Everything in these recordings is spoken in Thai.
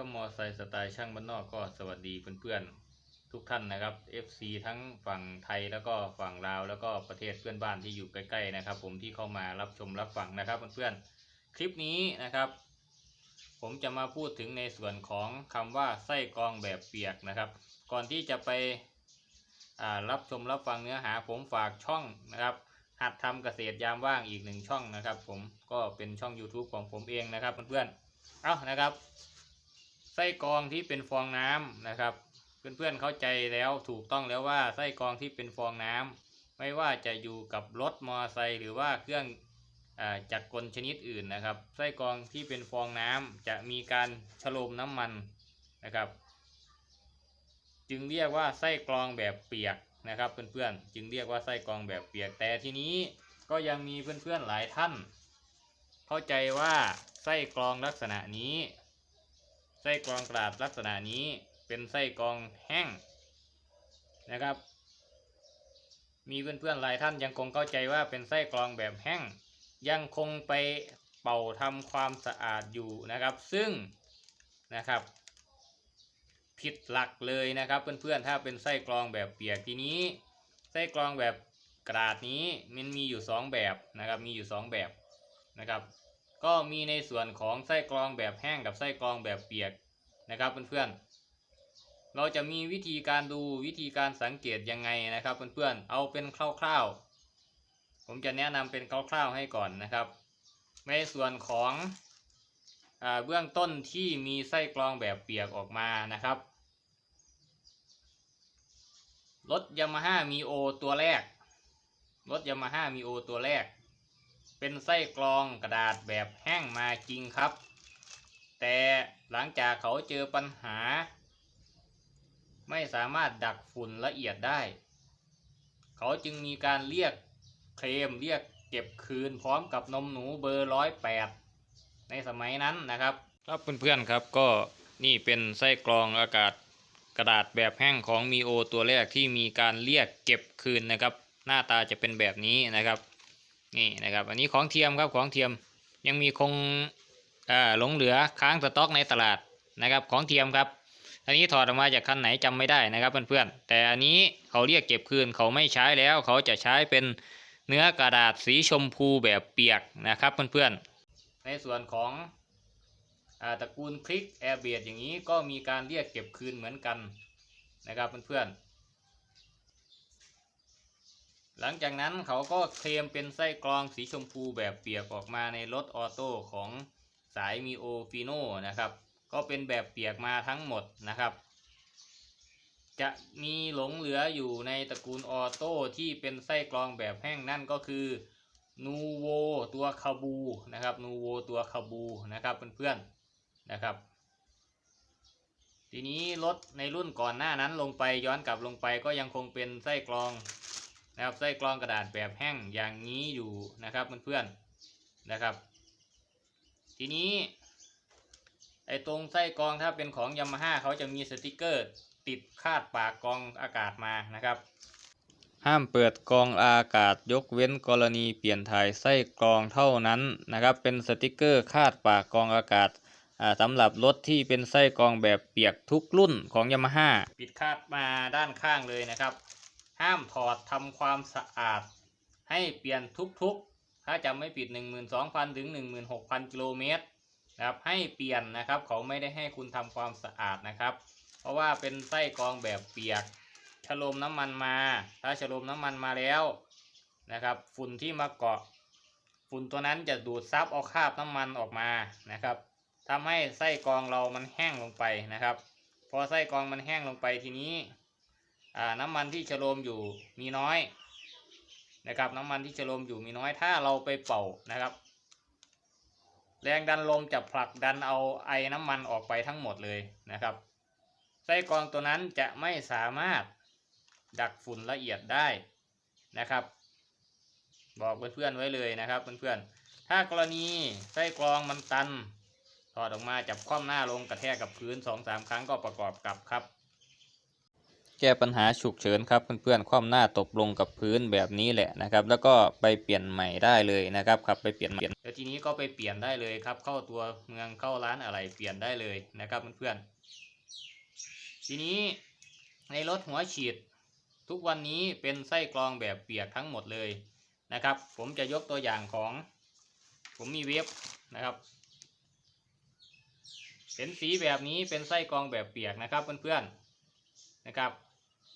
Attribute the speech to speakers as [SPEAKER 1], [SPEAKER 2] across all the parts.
[SPEAKER 1] ซ่อมมอไซค์สไตล์ช่างบ้านนอกก็สวัสดีเพื่อนๆทุกท่านนะครับ FC ทั้งฝั่งไทยแล้วก็ฝั่งลาวแล้วก็ประเทศเพื่อนบ้านที่อยู่ใกล้ๆนะครับ ผมที่เข้ามารับชมรับฟังนะครับเพื่อนๆคลิปนี้นะครับ ผมจะมาพูดถึงในส่วนของคำว่าไส้กรองแบบเปียกนะครับ ก่อนที่จะไปรับชมรับฟังเนื้อหาผมฝากช่องนะครับ หัดทำเกษตรยามว่างอีกหนึ่งช่องนะครับ ผมก็เป็นช่อง YouTube ของผมเองนะครับเพื่อนๆเอานะครับ ไส้กรองที่เป็นฟองน้ำนะครับ เพื่อนๆเข้าใจแล้วถูกต้องแล้วว่าไส้กรองที่เป็นฟองน้ำไม่ว่าจะอยู่กับรถมอเตอร์ไซค์หรือว่าเครื่องอจักรกลชนิดอื่นนะครับ ไส้กรองที่เป็นฟองน้ำจะมีการฉโลมน้ำมันนะครับ จึงเรียกว่าไส้กรองแบบเปียกนะครับเพื่อนๆจึงเรียกว่าไส้กรองแบบเปียกแต่ทีนี้ก็ยังมีเพื่อนๆหลายท่าน เข้าใจว่าไส้กรองลักษณะนี้ ไส้กรองกระดาษลักษณะนี้เป็นไส้กรองแห้งนะครับ มีเพื่อนๆหลายท่านยังคงเข้าใจว่าเป็นไส้กรองแบบแห้ง ยังคงไปเป่าทำความสะอาดอยู่นะครับ ซึ่งนะครับ ผิดหลักเลยนะครับเพื่อนๆถ้าเป็นไส้กรองแบบเปียกทีนี้ไส้กรองแบบกระดาษนี้มันมีอยู่สองแบบนะครับ มีอยู่สองแบบนะครับ ก็มีในส่วนของไส้กรองแบบแห้งกับไส้กรองแบบเปียกนะครับเพื่อนๆ เราจะมีวิธีการดูวิธีการสังเกตยังไงนะครับเพื่อนๆ เอาเป็นคร่าวๆ ผมจะแนะนำเป็นคร่าวๆให้ก่อนนะครับ ในส่วนของอเบื้องต้นที่มีไส้กรองแบบเปียกออกมานะครับรถยามาฮ่ามีโอตัวแรกรถยามาฮ่ามีโอตัวแรก เป็นไส้กรองกระดาษแบบแห้งมาจริงครับ แต่หลังจากเขาเจอปัญหา ไม่สามารถดักฝุ่นละเอียดได้ เขาจึงมีการเรียกเคลมเรียกเก็บคืนพร้อมกับนมหนูเบอร์ร้อยแปดในสมัยนั้นนะครับ ครับเพื่อนๆครับก็นี่เป็นไส้กรองอากาศกระดาษแบบแห้งของมีโอตัวแรกที่มีการเรียกเก็บคืนนะครับ หน้าตาจะเป็นแบบนี้นะครับ นี่นะครับ อันนี้ของเทียมครับของเทียมยังมีคงหลงเหลือค้างสต็อกในตลาดนะครับ ของเทียมครับ อันนี้ถอดออกมาจากคันไหนจำไม่ได้นะครับเพื่อนๆแต่อันนี้เขาเรียกเก็บคืนเขาไม่ใช้แล้ว เขาจะใช้เป็นเนื้อกระดาษสีชมพูแบบเปียกนะครับเพื่อนๆในส่วนของอตระกูลคลิกแอร์เบียดอย่างนี้ก็มีการเรียกเก็บคืนเหมือนกันนะครับเพื่อนๆ หลังจากนั้นเขาก็เคลมเป็นไส้กรองสีชมพูแบบเปียกออกมาในรถออโต้ของสายมีโอฟิโนนะครับ ก็เป็นแบบเปียกมาทั้งหมดนะครับ จะมีหลงเหลืออยู่ในตระกูลออโต้ที่เป็นไส้กรองแบบแห้งนั่นก็คือนูโวตัวคาบูนะครับนูโวตัวคาบูนะครับเพื่อนๆนะครับ ทีนี้รถในรุ่นก่อนหน้านั้นลงไปย้อนกลับลงไปก็ยังคงเป็นไส้กรอง นะครับไส้กรองกระดาษแบบแห้งอย่างนี้อยู่นะครับเพื่อนๆนะครับ ทีนี้ไอ้ตรงไส้กรองถ้าเป็นของยามาฮ่าเขาจะมีสติกเกอร์ติดคาดปากกรองอากาศมานะครับ ห้ามเปิดกรองอากาศยกเว้นกรณีเปลี่ยนถ่ายไส้กรองเท่านั้นนะครับ เป็นสติกเกอร์คาดปากกรองอากาศสำหรับรถที่เป็นไส้กรองแบบเปียกทุกรุ่นของยามาฮ่าปิดคาดมาด้านข้างเลยนะครับ ห้ามถอดทำความสะอาด ให้เปลี่ยนทุกๆ ถ้าจำไม่ผิด 12,000 ถึง 16,000 กิโลเมตรนะครับให้เปลี่ยนนะครับเขาไม่ได้ให้คุณทำความสะอาดนะครับ เพราะว่าเป็นไส้กรองแบบเปียกฉโลมน้ำมันมา ถ้าฉโลมน้ำมันมาแล้วนะครับ ฝุ่นที่มาเกาะ ฝุ่นตัวนั้นจะดูดซับเอาคราบน้ำมันออกมานะครับทำให้ไส้กรองเรามันแห้งลงไปนะครับ พอไส้กรองมันแห้งลงไปทีนี้ น้ำมันที่ฉโลมอยู่มีน้อยนะครับน้ำมันที่ฉโลมอยู่มีน้อยถ้าเราไปเป่านะครับ แรงดันลมจะผลักดันเอาไอ้น้ำมันออกไปทั้งหมดเลยนะครับไส้กรองตัวนั้นจะไม่สามารถดักฝุ่นละเอียดได้นะครับ บอกเพื่อนๆไว้เลยนะครับเพื่อนๆถ้ากรณีไส้กรองมันตันถอดออกมาจับคว่ำหน้าลงกระแทกกับพื้นสองสามครั้งก็ประกอบกลับครับ แก้ปัญหาฉุกเฉินครับเพื่อนๆ คว่ำหน้าตกลงกับพื้นแบบนี้แหละนะครับ แล้วก็ไปเปลี่ยนใหม่ได้เลยนะครับขับไปเปลี่ยนเปลี่ยนแล้วทีนี้ก็ไปเปลี่ยนได้เลยครับ เข้าตัวเมืองเข้าร้านอะไรเปลี่ยนได้เลยนะครับเพื่อนๆทีนี้ในรถหัวฉีด ทุกวันนี้เป็นไส้กรองแบบเปียกทั้งหมดเลยนะครับ ผมจะยกตัวอย่างของ ผมมีเว็บนะครับเห็นสีแบบนี้เป็นไส้กรองแบบเปียกนะครับเพื่อนๆนะครับ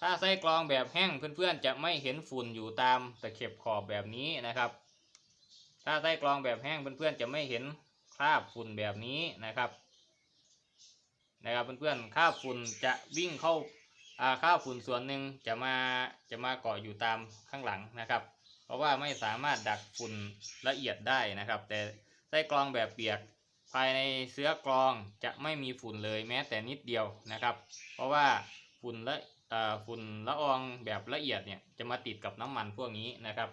[SPEAKER 1] ถ้าไส้กรองแบบแห้งเพื่อนๆจะไม่เห็นฝุ่นอยู่ตามตะเข็บขอบแบบนี้นะครับ ถ้าไส้กรองแบบแห้งเพื่อนๆจะไม่เห็นคราบฝุ่นแบบนี้นะครับ นะครับเพื่อนๆคราบฝุ่นจะวิ่งเข้าอ่าคราบฝุ่นส่วนหนึ่งจะมาจะมาเกาะอยู่ตามข้างหลังนะครับ เพราะว่าไม่สามารถดักฝุ่นละเอียดได้นะครับ แต่ไส้กรองแบบเปียกภายในเสื้อกรองจะไม่มีฝุ่นเลยแม้แต่นิดเดียวนะครับ เพราะว่าฝุ่นละ ฝุ่นละอองแบบละเอียดเนี่ยจะมาติดกับน้ำมันพวกนี้นะครับ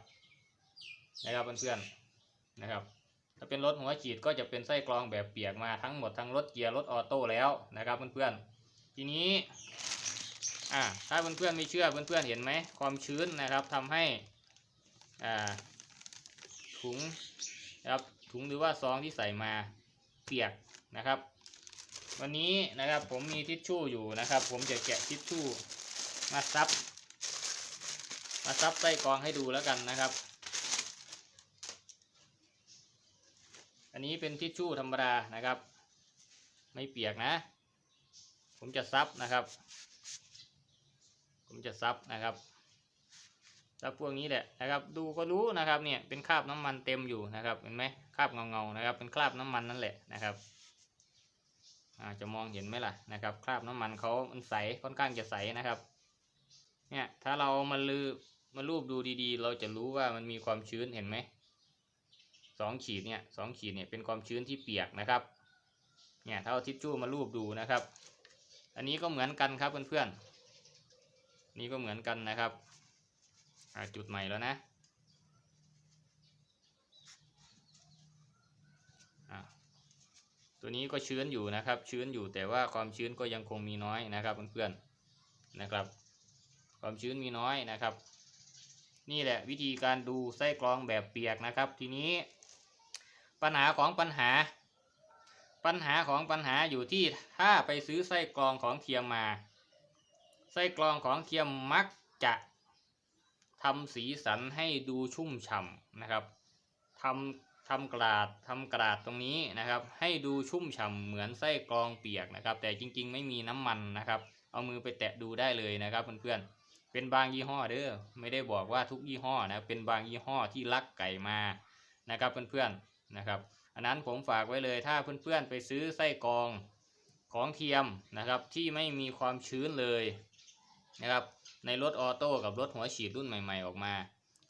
[SPEAKER 1] นะครับเพื่อนๆนะครับ ถ้าเป็นรถหัวฉีดก็จะเป็นไส้กรองแบบเปียกมาทั้งหมดทั้งรถเกียร์รถออโต้แล้วนะครับเพื่อนๆทีนี้อ่าถ้าเพื่อนๆไม่เชื่อเพื่อนๆเห็นไหมความชื้นนะครับทำให้อ่าถุงนะครับถุงหรือว่าซองที่ใส่มาเปียกนะครับ วันนี้นะครับผมมีทิชชู่อยู่นะครับ ผมจะแกะทิชชู่ มาซับ มาซับไส้กรองให้ดูแล้วกันนะครับ อันนี้เป็นทิชชู่ธรรมดานะครับ ไม่เปียกนะ ผมจะซับนะครับ ผมจะซับนะครับซับพวกนี้แหละนะครับ ดูก็รู้นะครับเนี่ยเป็นคราบน้ำมันเต็มอยู่นะครับเห็นไหมคราบเงาๆนะครับ เป็นคราบน้ำมันนั่นแหละนะครับอาจะมองเห็นไหมล่ะนะครับ คราบน้ำมันเขามันใสค่อนข้างจะใสนะครับ เนี่ยถ้าเรามาลือมารูปดูดีๆ เราจะรู้ว่ามันมีความชื้นเห็นไหมสองขีดเนี่ยสองขีดเนี่ยเป็นความชื้นที่เปียกนะครับเนี่ยถ้าเอาทิชชู่มารูปดูนะครับ อันนี้ก็เหมือนกันครับเพื่อนๆนี่ก็เหมือนกันนะครับจุดใหม่แล้วนะตัวนี้ก็ชื้นอยู่นะครับ ชื้นอยู่แต่ว่าความชื้นก็ยังคงมีน้อยนะครับเพื่อนๆนะครับ ความชื้นมีน้อยนะครับ นี่แหละวิธีการดูไส้กรองแบบเปียกนะครับ ทีนี้ ปัญหาของปัญหา ปัญหาของปัญหาอยู่ที่ถ้าไปซื้อไส้กรองของเทียมมา ไส้กรองของเทียมมักจะทำสีสันให้ดูชุ่มฉ่ำนะครับทำทำกระดาษทำกระดาษตรงนี้นะครับ ให้ดูชุ่มฉ่ำเหมือนไส้กรองเปียกนะครับ แต่จริงๆ ไม่มีน้ำมันนะครับ เอามือไปแตะดูได้เลยนะครับเพื่อนๆ เป็นบางยี่ห้อเด้อไม่ได้บอกว่าทุกยี่ห้อนะเป็นบางยี่ห้อที่ลักไก่มานะครับเพื่อนๆนะครับอันนั้นผมฝากไว้เลยถ้าเพื่อนๆไปซื้อไส้กรองของเทียมนะครับที่ไม่มีความชื้นเลยนะครับในรถออโต้กับรถหัวฉีดรุ่นใหม่ ๆ ออกมา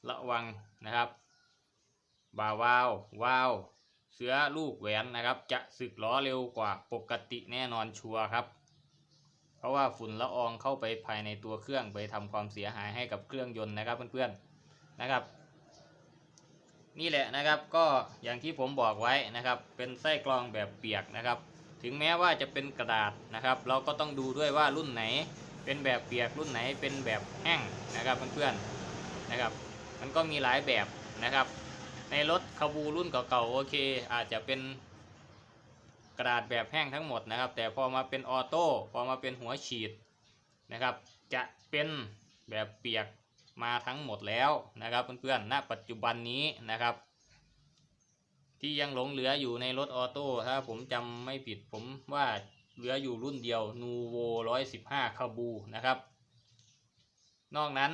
[SPEAKER 1] ระวังนะครับบาวาววาวเสือลูกแหวนนะครับ จะสึกล้อเร็วกว่าปกติแน่นอนชัวร์ครับ เพราะว่าฝุ่นละอองเข้าไปภายในตัวเครื่องไปทำความเสียหายให้กับเครื่องยนต์นะครับเพื่อนๆนะครับ นี่แหละนะครับก็อย่างที่ผมบอกไว้นะครับ เป็นไส้กรองแบบเปียกนะครับ ถึงแม้ว่าจะเป็นกระดาษนะครับ เราก็ต้องดูด้วยว่ารุ่นไหน เป็นแบบเปียกรุ่นไหนเป็นแบบแห้งนะครับเพื่อนๆนะครับ มันก็มีหลายแบบนะครับ ในรถคาบูรุ่นเก่าๆโอเค อาจจะเป็น กระดาษแบบแห้งทั้งหมดนะครับ แต่พอมาเป็นออโต้พอมาเป็นหัวฉีดนะครับ จะเป็นแบบเปียกมาทั้งหมดแล้วนะครับเพื่อนๆณปัจจุบันนี้นะครับ ที่ยังหลงเหลืออยู่ในรถออโต้ถ้าผมจำไม่ผิดผมว่าเหลืออยู่รุ่นเดียวนูโวร้อยสิบห้าคาบูนะครับ นอกนั้น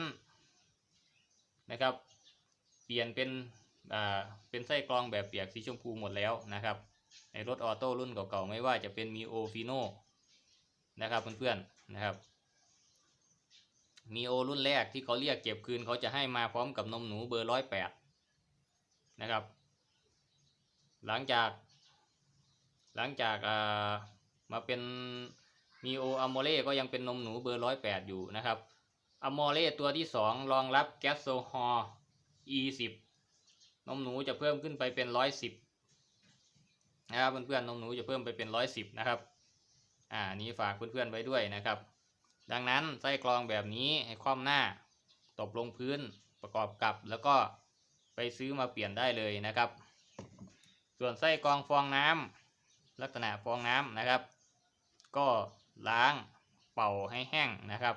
[SPEAKER 1] นะครับ เปลี่ยนเป็นเป็นไส้กรองแบบเปียกสีชมพูหมดแล้วนะครับ ในรถออโต้รุ่นเก่าๆไม่ว่าจะเป็นมีโอฟิโนนะครับเพื่อนๆนะครับมีโอรุ่นแรกที่เขาเรียกเก็บคืนเขาจะให้มาพร้อมกับนมหนูเบอร์ร้อยแปดนะครับ หลังจาก หลังจากอ่ามาเป็นมีโออะโมเล่ก็ยังเป็นนมหนูเบอร์ร้อยแปดอยู่นะครับอะโมเล่ตัวที่สองรองรับแก๊สโซฮอล์ e สิบนมหนูจะเพิ่มขึ้นไปเป็นร้อยสิบ นะครับเพื่อนๆนมหนูจะเพิ่มไปเป็นร้อยสิบนะครับ อ่านี้ฝากเพื่อนๆไว้ด้วยนะครับ ดังนั้นไส้กรองแบบนี้ให้คว่ำหน้า ตบลงพื้นประกอบกับแล้วก็ไปซื้อมาเปลี่ยนได้เลยนะครับ ส่วนไส้กรองฟองน้ำลักษณะฟองน้ำนะครับ ก็ล้างเป่าให้แห้งนะครับ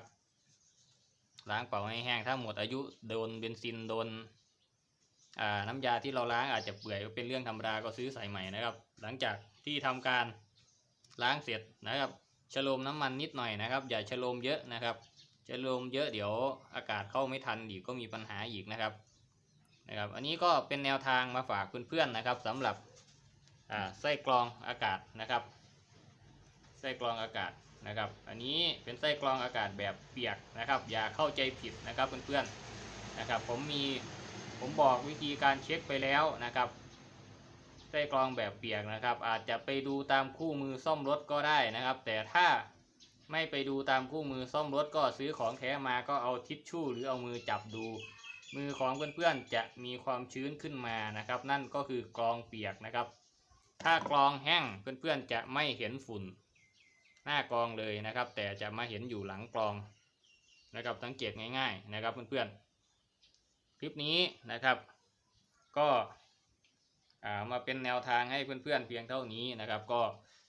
[SPEAKER 1] ล้างเป่าให้แห้งถ้าหมดอายุโดนเบนซินโดน น้ำยาที่เราล้างอาจจะเปื่อยเป็นเรื่องธรรมดาก็ซื้อใส่ใหม่นะครับ หลังจากที่ทำการล้างเสร็จนะครับชโลมน้ำมันนิดหน่อยนะครับ อย่าชโลมเยอะนะครับชโลมเยอะเดี๋ยวอากาศเข้าไม่ทันอีกก็มีปัญหาอีกนะครับนะครับ อันนี้ก็เป็นแนวทางมาฝากเพื่อนๆนะครับสำหรับอ่าไส้กรองอากาศนะครับ ไส้กรองอากาศนะครับ อันนี้เป็นไส้กรองอากาศแบบเปียกนะครับ อย่าเข้าใจผิดนะครับเพื่อนๆนะครับ ผมมี ผมบอกวิธีการเช็คไปแล้วนะครับไส้กรองแบบเปียกนะครับ อาจจะไปดูตามคู่มือซ่อมรถก็ได้นะครับ แต่ถ้าไม่ไปดูตามคู่มือซ่อมรถก็ซื้อของแท้มาก็เอาทิชชู่หรือเอามือจับดู มือของเพื่อนๆจะมีความชื้นขึ้นมานะครับ นั่นก็คือกรองเปียกนะครับ ถ้ากรองแห้งเพื่อนๆจะไม่เห็นฝุ่น หน้ากรองเลยนะครับ แต่จะมาเห็นอยู่หลังกรองนะครับสังเกตง่าย ๆ นะครับเพื่อนๆ คลิปนี้นะครับ ก็ามาเป็นแนวทางให้เพื่อนๆเพียงเท่านี้นะครับ ก็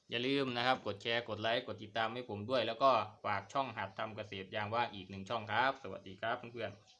[SPEAKER 1] อย่าลืมนะครับ กดแชร์กดไลค์กดติดตามให้ผมด้วย แล้วก็ฝากช่องหัดทำเกษตรยามว่าอีกหนึ่งช่องครับ สวัสดีครับเพื่อนๆ